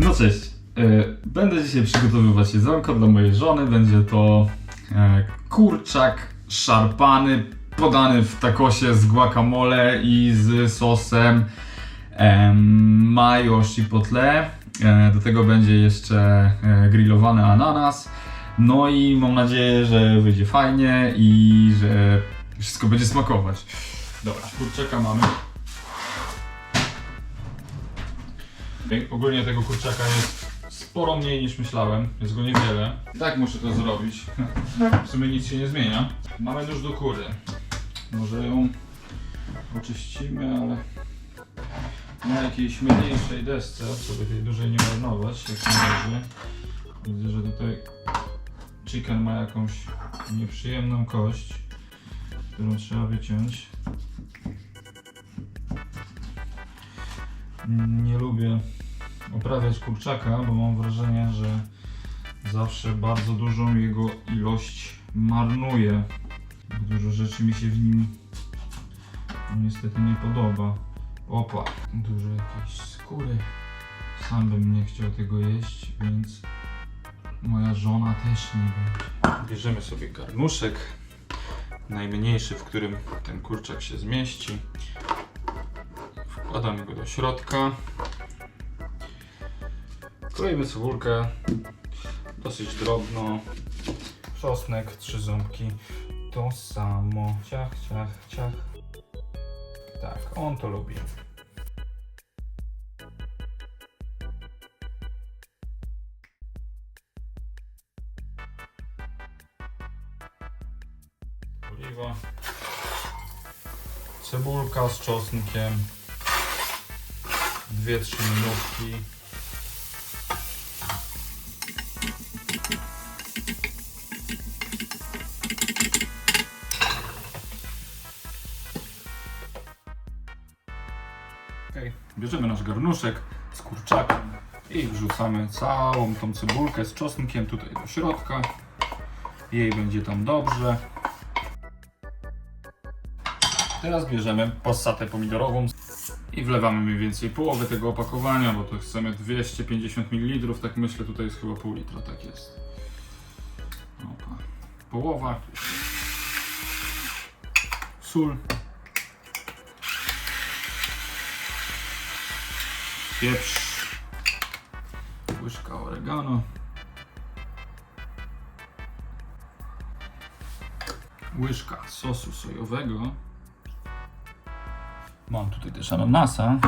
No cześć. E, Będę dzisiaj przygotowywać jedzonko dla mojej żony. Będzie to e, kurczak szarpany, podany w takosie z guacamole i z sosem em, mayo chipotle. E, Do tego będzie jeszcze grillowany ananas. No i mam nadzieję, że wyjdzie fajnie i że wszystko będzie smakować. Dobra, kurczaka mamy. Ogólnie tego kurczaka jest sporo mniej niż myślałem, jest go niewiele. I tak muszę to zrobić. W sumie nic się nie zmienia. Mamy nóż do kury. Może ją oczyścimy, ale na jakiejś mniejszej desce, żeby tej dużej nie marnować, jak należy. Widzę, że tutaj chicken ma jakąś nieprzyjemną kość, którą trzeba wyciąć. Nie lubię oprawiać kurczaka, bo mam wrażenie, że zawsze bardzo dużą jego ilość marnuję. Dużo rzeczy mi się w nim niestety nie podoba. Opa, dużo jakiejś skóry. Sam bym nie chciał tego jeść, więc moja żona też nie będzie. Bierzemy sobie garnuszek, najmniejszy, w którym ten kurczak się zmieści. Wkładamy go do środka. Kroimy cebulkę dosyć drobno. Czosnek, trzy ząbki. To samo. Ciach, ciach, ciach. Tak, on to lubi. Oliwa. Cebulka z czosnkiem. 2-3 minutki. Okay. Bierzemy nasz garnuszek z kurczakiem i wrzucamy całą tą cebulkę z czosnkiem tutaj do środka. Jej będzie tam dobrze. Teraz bierzemy passatę pomidorową i wlewamy mniej więcej połowę tego opakowania, bo to chcemy 250 ml, tak myślę tutaj jest chyba pół litra, tak jest. Opa. Połowa. Sól. Pieprz. Łyżka oregano. Łyżka sosu sojowego. Mam tutaj też ananasa.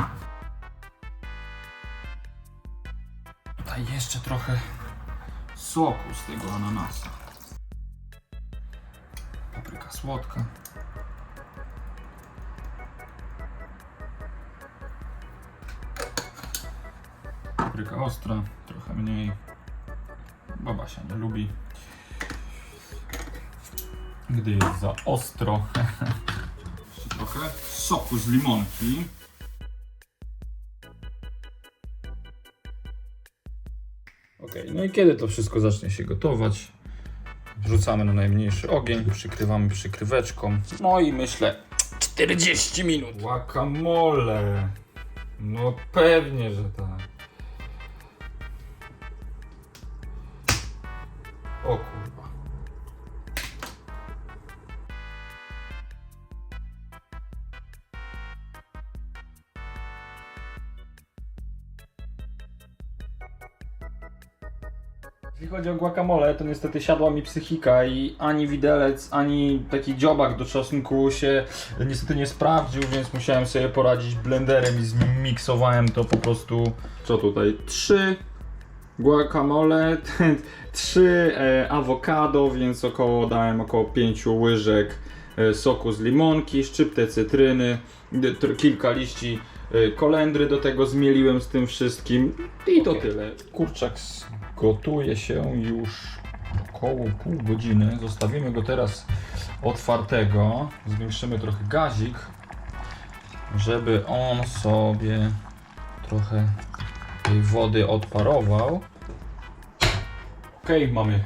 Tutaj jeszcze trochę soku z tego ananasa. Papryka słodka. Papryka ostra, trochę mniej. Babasia nie lubi. Gdy jest za ostro. Trochę soku z limonki. Ok, no i kiedy to wszystko zacznie się gotować, wrzucamy na najmniejszy ogień, przykrywamy przykryweczką. No i myślę 40 minut. Guacamole. No pewnie, że tak. Chodzi o guacamole, to niestety siadła mi psychika i ani widelec, ani taki dziobak do czosnku się niestety nie sprawdził, więc musiałem sobie poradzić blenderem i zmiksowałem to po prostu. Co tutaj? Trzy guacamole, trzy e, awokado, więc około dałem około 5 łyżek e, soku z limonki, szczyptę cytryny, kilka liści e, kolendry do tego zmieliłem z tym wszystkim i to tyle. Kurczak s- gotuje się już około pół godziny. Zostawimy go teraz otwartego. Zwiększymy trochę gazik, żeby on sobie trochę tej wody odparował. Ok, mamy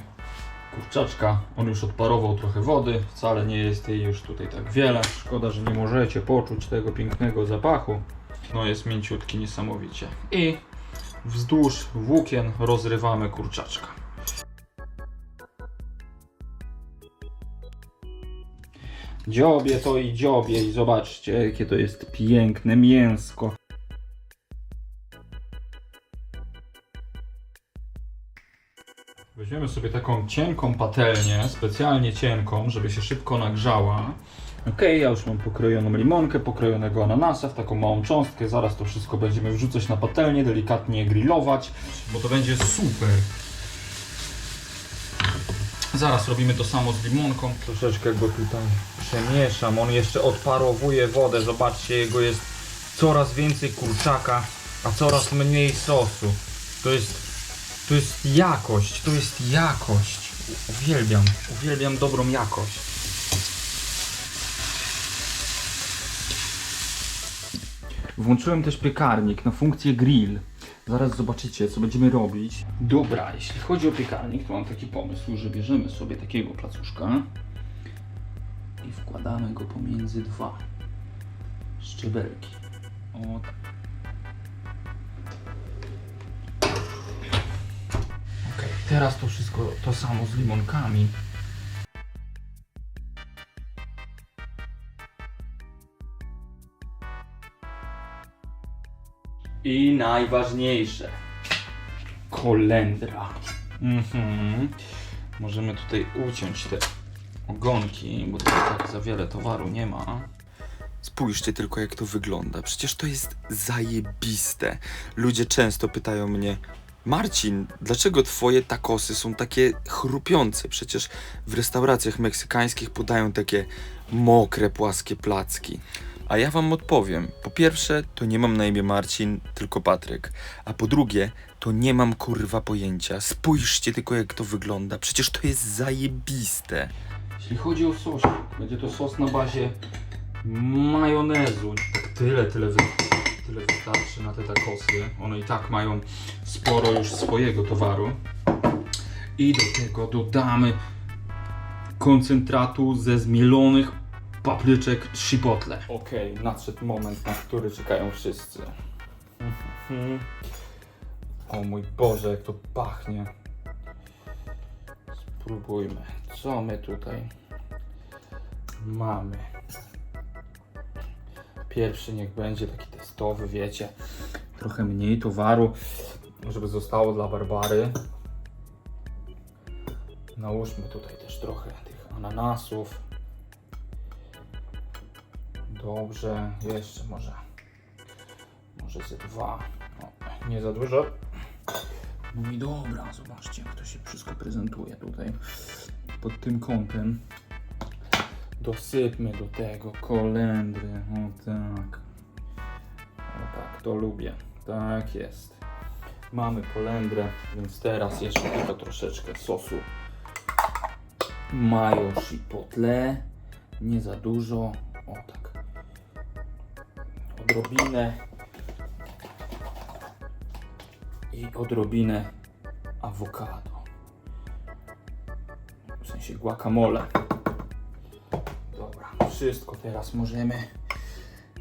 kurczaczka. On już odparował trochę wody. Wcale nie jest jej już tutaj tak wiele. Szkoda, że nie możecie poczuć tego pięknego zapachu. No jest mięciutki niesamowicie. I wzdłuż włókien rozrywamy kurczaczka. Dziobie to i dziobie i zobaczcie jakie to jest piękne mięsko. Weźmiemy sobie taką cienką patelnię, specjalnie cienką, żeby się szybko nagrzała. Ok, ja już mam pokrojoną limonkę, pokrojonego ananasa w taką małą cząstkę. Zaraz to wszystko będziemy wrzucać na patelnię, delikatnie grillować, bo to będzie super. Zaraz robimy to samo z limonką. Troszeczkę go tutaj przemieszam. On jeszcze odparowuje wodę. Zobaczcie, jego jest coraz więcej kurczaka, a coraz mniej sosu. To jest, to jest jakość, to jest jakość. Uwielbiam, uwielbiam dobrą jakość. Włączyłem też piekarnik na funkcję grill. Zaraz zobaczycie, co będziemy robić. Dobra, jeśli chodzi o piekarnik, to mam taki pomysł, że bierzemy sobie takiego placuszka i wkładamy go pomiędzy dwa szczebelki. O teraz to wszystko to samo z limonkami. I najważniejsze. Kolendra. Mhm. Możemy tutaj uciąć te ogonki, bo tutaj tak za wiele towaru nie ma. Spójrzcie tylko jak to wygląda. Przecież to jest zajebiste. Ludzie często pytają mnie, Marcin, dlaczego twoje takosy są takie chrupiące? Przecież w restauracjach meksykańskich podają takie mokre, płaskie placki. A ja wam odpowiem. Po pierwsze, to nie mam na imię Marcin, tylko Patryk. A po drugie, to nie mam kurwa pojęcia. Spójrzcie tylko jak to wygląda. Przecież to jest zajebiste. Jeśli chodzi o sos, będzie to sos na bazie majonezu. Tak tyle, tyle, wy, tyle wystarczy na te takosy. One i tak mają sporo już swojego towaru. I do tego dodamy koncentratu ze zmielonych papryczek chipotle. Okej, nadszedł moment, na który czekają wszyscy. Mhm. O mój Boże, jak to pachnie. Spróbujmy. Co my tutaj mamy? Pierwszy niech będzie taki testowy, wiecie. Trochę mniej towaru, żeby zostało dla Barbary. Nałóżmy tutaj też trochę tych ananasów. Dobrze, jeszcze może. Może ze dwa. O, nie za dużo. No i dobra, zobaczcie jak to się wszystko prezentuje tutaj pod tym kątem. Dosypmy do tego kolendry, o tak. O tak, to lubię. Tak jest. Mamy kolendrę, więc teraz jeszcze tylko troszeczkę sosu mayo chipotle. Nie za dużo. O tak. Odrobinę. I odrobinę awokado. W sensie guacamole. Dobra, wszystko teraz możemy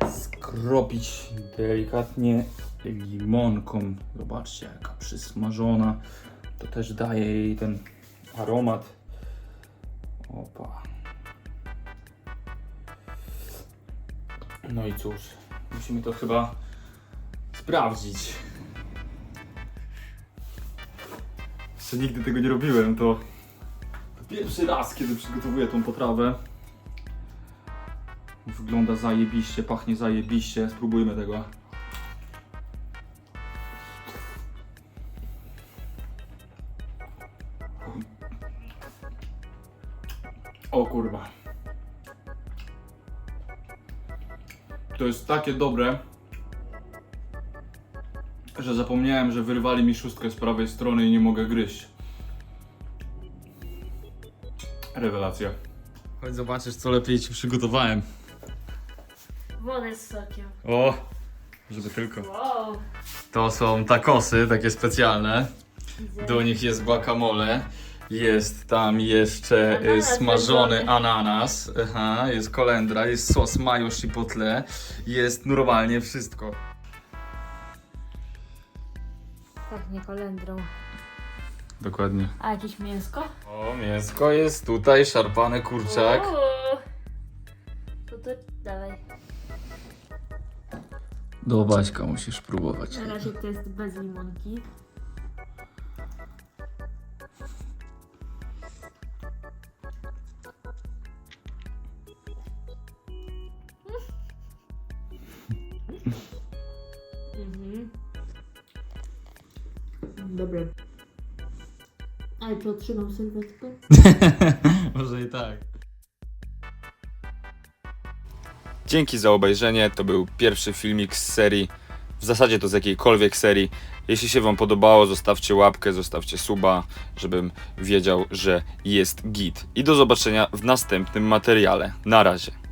skropić delikatnie limonką. Zobaczcie, jaka przysmażona. To też daje jej ten aromat. Opa. No i cóż, musimy to chyba sprawdzić. Jeszcze nigdy tego nie robiłem, to Pierwszy raz, kiedy przygotowuję tą potrawę. Wygląda zajebiście, pachnie zajebiście. Spróbujmy tego. O kurwa. To jest takie dobre, że zapomniałem, że wyrwali mi szóstkę z prawej strony i nie mogę gryźć. Rewelacja. Chodź zobaczysz, co lepiej ci przygotowałem. Wodę z sokiem. O, żeby tylko. Wow. To są takosy, takie specjalne. Do nich jest guacamole. Jest tam jeszcze Ananas smażony wędzony. ananas, Aha, jest kolendra, jest sos mayo chipotle, jest normalnie wszystko. Pachnie kolendrą. Dokładnie. A jakieś mięsko? O, mięsko jest tutaj, szarpany kurczak. Uuu. To to dawaj. Do Baśka musisz próbować. Na razie to jest bez limonki. Dobre. Ale to otrzymam sylwetkę. Może i tak. Dzięki za obejrzenie. To był pierwszy filmik z serii. W zasadzie to z jakiejkolwiek serii. Jeśli się Wam podobało, zostawcie łapkę, zostawcie suba, żebym wiedział, że jest git. I do zobaczenia w następnym materiale. Na razie.